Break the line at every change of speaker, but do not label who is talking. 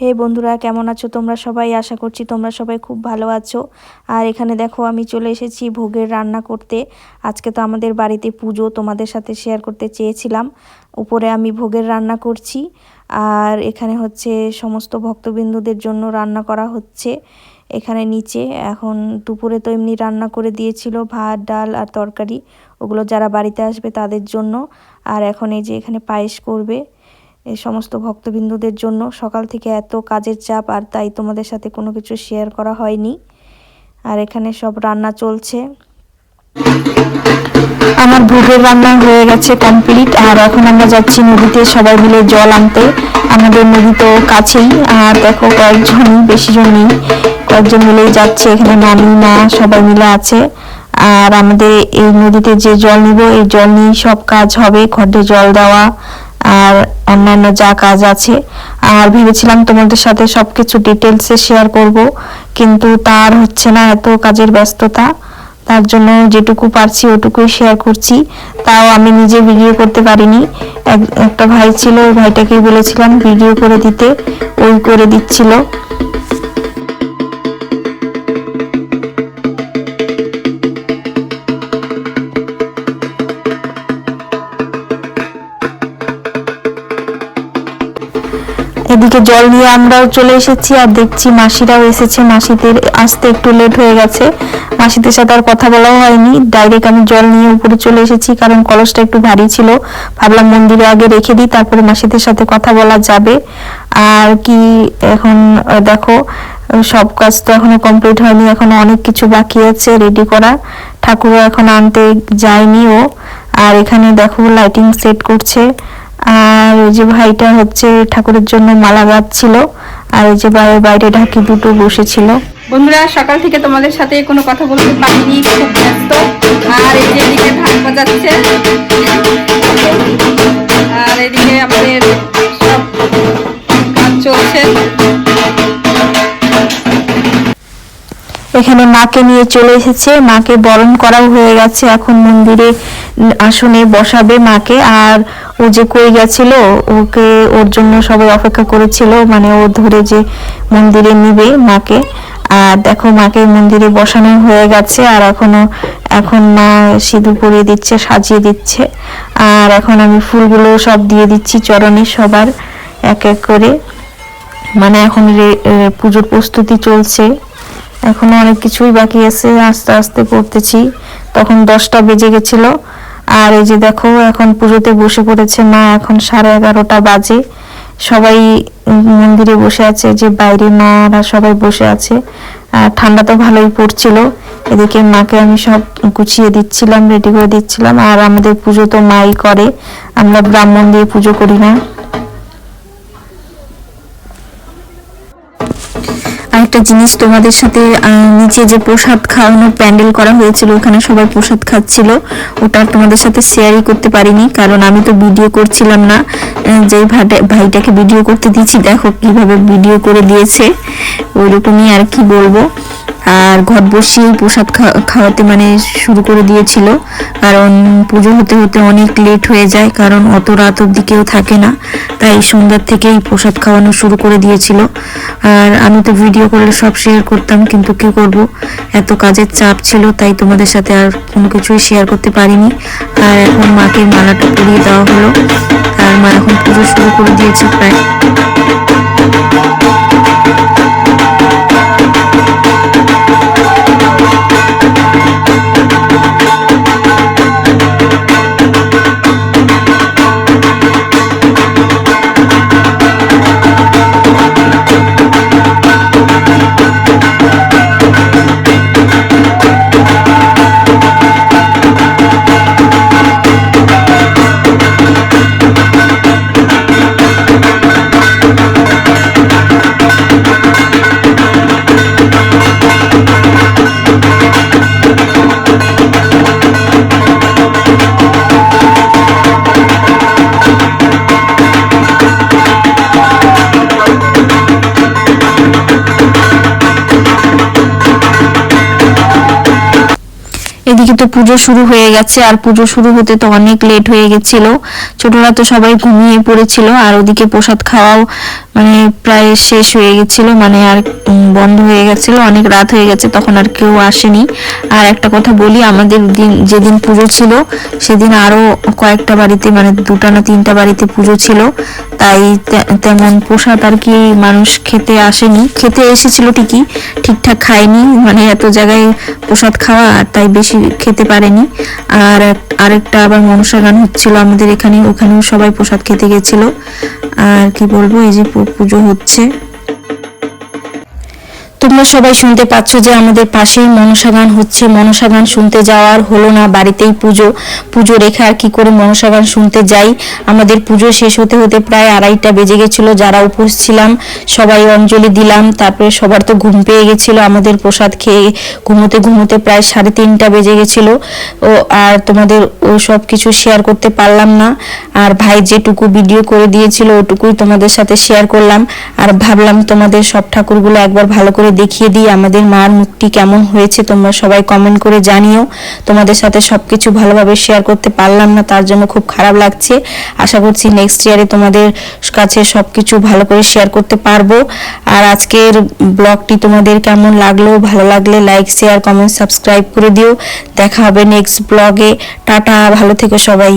হে বন্ধুরা, কেমন আছো তোমরা সবাই? আশা করছি তোমরা সবাই খুব ভালো আছো। আর এখানে দেখো, আমি চলে এসেছি ভোগের রান্না করতে। আজকে তো আমাদের বাড়িতে পুজো, তোমাদের সাথে শেয়ার করতে চেয়েছিলাম। উপরে আমি ভোগের রান্না করছি। আর এখানে হচ্ছে সমস্ত ভক্তবিন্দুদের জন্য রান্না করা হচ্ছে। এখানে নিচে এখন দুপুরে তো এমনি রান্না করে দিয়েছিল ভাত, ডাল আর তরকারি। ওগুলো যারা বাড়িতে আসবে তাদের জন্য। আর এখন এই যে এখানে পায়েস করবে। এই সমস্ত ভক্তবিন্দুদের জন্য। সকাল থেকে এত কাজের চাপ আর তাই তোমাদের সাথে কোনো কিছু শেয়ার করা হয়নি। আর এখানে সব রান্না চলছে। আমার ভোগের রান্না হয়ে গেছে কমপ্লিট আর এখন আমরা যাচ্ছি নদীতে সবাই মিলে জল আনতে। আমাদের নদী তো কাছেই। আর দেখো কয়েকজন বেশি জন নেই কয়েকজন মিলেই যাচ্ছে। এখানে নানি, মা সবাই মিলে আছে। আর আমাদের এই নদীতে যে জল নিব, এই জল নিয়েই সব কাজ হবে। খড্ডে জল দেওয়া আর অন্যান্য যা কাজ আছে। আর ভেবেছিলাম তোমাদের সাথে সবকিছু ডিটেলসে শেয়ার করব, কিন্তু তার হচ্ছে না এত কাজের ব্যস্ততা। তার জন্য যেটুকু পারছি ওটুকুই শেয়ার করছি। তাও আমি নিজে ভিডিও করতে পারিনি। একটা ভাই ছিল, ওই ভাইটাকেই বলেছিলাম ভিডিও করে দিতে। ওই করে দিচ্ছিল। এদিকে জল নিয়ে আমরাও চলে এসেছি আর দেখছি মাসিরাও এসেছে। মাসিদের আসতে একটু লেট হয়ে গেছে। মাসিদের সাথে আর কথা বলাও হয়নি। ডাইরেক্ট আমি জল নিয়ে উপরে চলে এসেছি কারণ কলসটা একটু ভারী ছিল। ভাবলাম মন্দিরে আগে রেখে দিই, তারপরে মাসিদের সাথে কথা বলা যাবে। আর কি এখন, দেখো, সব কাজ তো এখনও কমপ্লিট হয়নি, এখনও অনেক কিছু বাকি আছে রেডি করা। ঠাকুরও এখন আনতে যায়নি ও। আর এখানে দেখো লাইটিং সেট করছে। আর ওই যে ভাইটা হচ্ছে ঠাকুরের জন্য মালা গাঁথছিল, আর ওই যে বাইরে ঢাকি দুটো বসেছিল।
বন্ধুরা, সকাল থেকে তোমাদের সাথে কোনো কথা বলতে পারিনি, খুব ব্যস্ত। আর এই যে এদিকে ধান বাজাচ্ছে
এখানে মাকে নিয়ে চলে এসেছে। মাকে বরণ করাও হয়ে গেছে। এখন মন্দিরে আসনে বসাবে মাকে। আর ও যে কই গেছিল, ওকে ওর জন্য সবাই অপেক্ষা করেছিল। মানে ও ধরে যে মন্দিরে নিবে মাকে। আর দেখো মাকে মন্দিরে বসানো হয়ে গেছে। আর এখনও, এখন মা সিঁদুর পরিয়ে দিচ্ছে, সাজিয়ে দিচ্ছে। আর এখন আমি ফুলগুলো সব দিয়ে দিচ্ছি চরণে সবার, এক এক করে। মানে এখন পুজোর প্রস্তুতি চলছে। এখনও অনেক কিছুই বাকি আছে, আস্তে আস্তে করতেছি তখন দশটা বেজে গেছিল। আর এই যে দেখো, এখন পুজোতে বসে পড়েছে মা, এখন সাড়ে এগারোটা বাজে। সবাই মন্দিরে বসে আছে, যে বাইরে মারা সবাই বসে আছে। আর ঠান্ডা তো ভালোই পড়ছিল। এদিকে মাকে আমি সব গুছিয়ে দিচ্ছিলাম রেডি করে দিচ্ছিলাম। আর আমাদের পুজো তো মাই করে। আমরা ব্রাহ্মণ দিয়ে পুজো করি না। আরেকটা জিনিস তোমাদের সাথে নিচে যে প্রসাদ খাওয়ানোর প্যান্ডেল করা হয়েছিল, ওখানে সবাই প্রসাদ খাচ্ছিল, ওটা তোমাদের সাথে শেয়ারই করতে পারিনি, কারণ আমি তো ভিডিও করছিলাম না। যে ভাইটাকে ভিডিও করতে দিয়েছি, দেখো কীভাবে ভিডিও করে দিয়েছে ওই রকমই আর কি বলব। আর ঘর বসিয়েই প্রসাদ খাওয়াতে মানে শুরু করে দিয়েছিল। কারণ পুজো হতে হতে অনেক লেট হয়ে যায়, কারণ অত রাত অব্দি কেউ থাকে না। তাই সন্ধ্যার থেকেই প্রসাদ খাওয়ানো শুরু করে দিয়েছিল। আর আমি তো ভিডিও করলে সব শেয়ার করতাম, কিন্তু কি করব? এত কাজের চাপ ছিল, তাই তোমাদের সাথে আর কোনো কিছুই শেয়ার করতে পারিনি। আর এখন মাকে মালাটা পরিয়ে দেওয়া হলো। আর মা এখন পুজো শুরু করে দিয়েছে প্রায়। এদিকে তো পুজো শুরু হয়ে গেছে, আর পুজো শুরু হতে তো অনেক লেট হয়ে গেছিল। ছোটরা তো সবাই ঘুমিয়ে পড়েছিল, আর ওদিকে প্রসাদ খাওয়াও মানে প্রায় শেষ হয়ে গেছিল মানে আর বন্ধ হয়ে গেছিল, অনেক রাত হয়ে গেছে, তখন আর কেউ আসেনি। আর একটা কথা বলি, আমাদের দিন, যেদিন পুজো ছিল, সেদিন আরও কয়েকটা বাড়িতে মানে দুটা না তিনটা বাড়িতে পুজো ছিল। তাই তেমন প্রসাদ আর কি মানুষ খেতে আসেনি। খেতে এসেছিল ঠিকই, ঠিকঠাক খায়নি মানে এত জায়গায় প্রসাদ খাওয়া, আর তাই বেশি খেতে পারেনি। আর আরেকটা আবার মনসা গান হচ্ছিল আমাদের এখানে, ওখানেও সবাই প্রসাদ খেতে গেছিল। আর কি বলব, এই যে পুজো হচ্ছে। তোমরা সবাই শুনতে পাচ্ছ যে আমাদের পাশেই মনসা গান হচ্ছে। মনসা গান শুনতে যাওয়ার হলো না, বাড়িতেই পুজো। পুজো রেখে আর কি করে মনসা গান শুনতে যাই? আমাদের পুজো শেষ হতে হতে প্রায় আড়াইটা বেজে গেছিল, যারা উপোস ছিলাম, সবাই অঞ্জলি দিলাম, তারপরে সবার তো ঘুম পেয়ে গেছিল। আমাদের প্রসাদ খেয়ে ঘুমোতে ঘুমোতে প্রায় সাড়ে তিনটা বেজে গেছিল। ও, আর তোমাদের ও সব কিছু শেয়ার করতে পারলাম না। আর ভাই যেটুকু ভিডিও করে দিয়েছিল, ওটুকুই তোমাদের সাথে শেয়ার করলাম। আর ভাবলাম তোমাদের সব ঠাকুরগুলো একবার ভালো করে দেখিয়ে দিই আমাদের মার মুখটি কেমন হয়েছে, তোমরা সবাই কমেন্ট করে জানিও। তোমাদের সাথে সবকিছু ভালোভাবে শেয়ার করতে পারলাম না, তার জন্য খুব খারাপ লাগছে। আশা করছি নেক্সট ইয়ারে তোমাদের কাছে সবকিছু ভালো করে শেয়ার করতে পারব। আর আজকের ব্লগটি তোমাদের কেমন লাগল, ভালো লাগলে লাইক শেয়ার কমেন্ট সাবস্ক্রাইব করে দিও। দেখা হবে নেক্সট ব্লগে টাটা, ভালো থেকো সবাই।